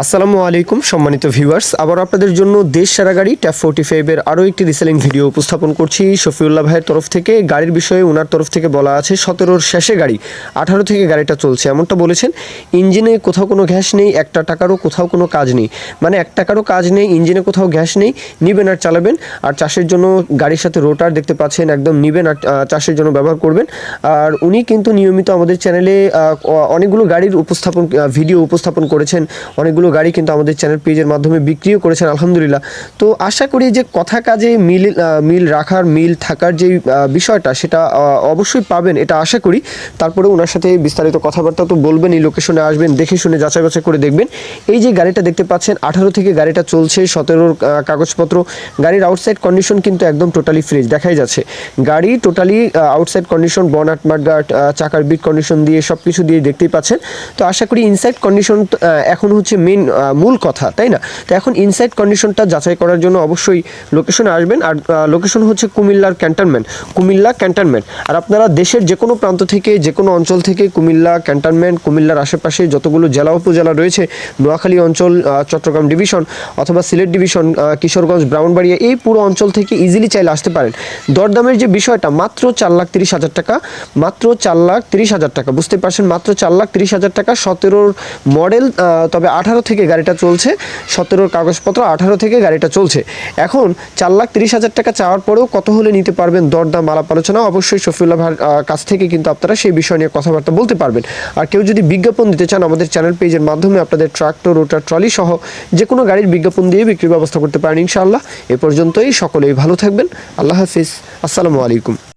আসসালামু আলাইকুম, সম্মানিত ভিউয়ার্স আবার আপনাদের জন্য দেশ সারা গাড়ি ট্যাপ ফোর্টি ফাইভের আরও একটি রিসেলিং ভিডিও উপস্থাপন করছি। শফিউল্লাহ ভাইয়ের তরফ থেকে, গাড়ির বিষয়ে ওনার তরফ থেকে বলা আছে, সতেরোর শেষে গাড়ি, আঠারো থেকে গাড়িটা চলছে। এমনটা বলেছেন, ইঞ্জিনে কোথাও কোনো গ্যাস নেই, একটা টাকারও কোথাও কোনো কাজ নেই। মানে এক টাকারও কাজ নেই, ইঞ্জিনে কোথাও গ্যাস নেই, নিবেন আর চালাবেন। আর চাষের জন্য গাড়ির সাথে রোটার দেখতে পাচ্ছেন, একদম নিবেন আর চাষের জন্য ব্যবহার করবেন। আর উনি কিন্তু নিয়মিত আমাদের চ্যানেলে অনেকগুলো গাড়ির উপস্থাপন ভিডিও উপস্থাপন করেছেন, অনেকগুলো গাড়ি কিন্তু আমাদের চ্যানেল পেজের মাধ্যমে বিক্রিও করেছেন, আলহামদুলিল্লাহ। তো আশা করি যে কথা কাজে মিল মিল রাখার, মিল থাকার যে বিষয়টা সেটা অবশ্যই পাবেন, এটা আশা করি। তারপরে ওনার সাথে বিস্তারিত কথাবার্তা তো বলবেন এই লোকেশনে আসবেন, দেখে শুনে যাচাই বাছাই করে দেখবেন। এই যে গাড়িটা দেখতে পাচ্ছেন, আঠারো থেকে গাড়িটা চলছে, সতেরোর কাগজপত্র। গাড়ির আউটসাইড কন্ডিশন কিন্তু একদম টোটালি ফ্রেশ দেখাই যাচ্ছে। গাড়ি টোটালি আউটসাইড কন্ডিশন বনাট মাঠগাট চাকার বিট কন্ডিশন দিয়ে সব কিছু দিয়ে দেখতেই পাচ্ছেন। তো আশা করি ইনসাইড কন্ডিশন এখন হচ্ছে মেন মূল কথা, তাই না? তো এখন ইনসাইড কন্ডিশনটা যাচাই করার জন্য অবশ্যই লোকেশনে আসবেন। আর লোকেশন হচ্ছে কুমিল্লার ক্যান্টনমেন্ট কুমিল্লা ক্যান্টনমেন্ট আর আপনারা দেশের যে কোনো প্রান্ত থেকে যে কোনো অঞ্চল থেকে কুমিল্লা ক্যান্টনমেন্ট কুমিল্লার আশেপাশে যতগুলো জেলা, উপজেলা রয়েছে, নোয়াখালী অঞ্চল চট্টগ্রাম ডিভিশন অথবা সিলেট ডিভিশন কিশোরগঞ্জ, ব্রাহ্মণবাড়িয়া, এই পুরো অঞ্চল থেকে ইজিলি চাইলে আসতে পারেন। দরদামের যে বিষয়টা, মাত্র চার লাখ তিরিশ হাজার টাকা, মাত্র চার লাখ তিরিশ হাজার টাকা, বুঝতে পারছেন? মাত্র চার লাখ তিরিশ হাজার টাকা, সতেরোর মডেল তবে আঠারো থেকে গাড়িটা চলছে, সতেরোর কাগজপত্র, আঠারো থেকে গাড়িটা চলছে। এখন চার লাখ তিরিশ হাজার টাকা চাওয়ার পরেও কত হলে নিতে পারবেন দরদাম আলাপ আলোচনা? অবশ্যই শফিউল্লাহ কাছ থেকে কিন্তু আপনারা সেই বিষয় নিয়ে কথাবার্তা বলতে পারবেন। আর কেউ যদি বিজ্ঞাপন দিতে চান, আমাদের চ্যানেল পেজের মাধ্যমে আপনাদের ট্রাক্টর রোটার, ট্রলি সহ যে কোনো গাড়ির বিজ্ঞাপন দিয়ে বিক্রির ব্যবস্থা করতে পারেন ইনশাআল্লাহ। এ পর্যন্তই, সকলেই ভালো থাকবেন। আল্লাহ হাফিজ। আসসালামু আলাইকুম।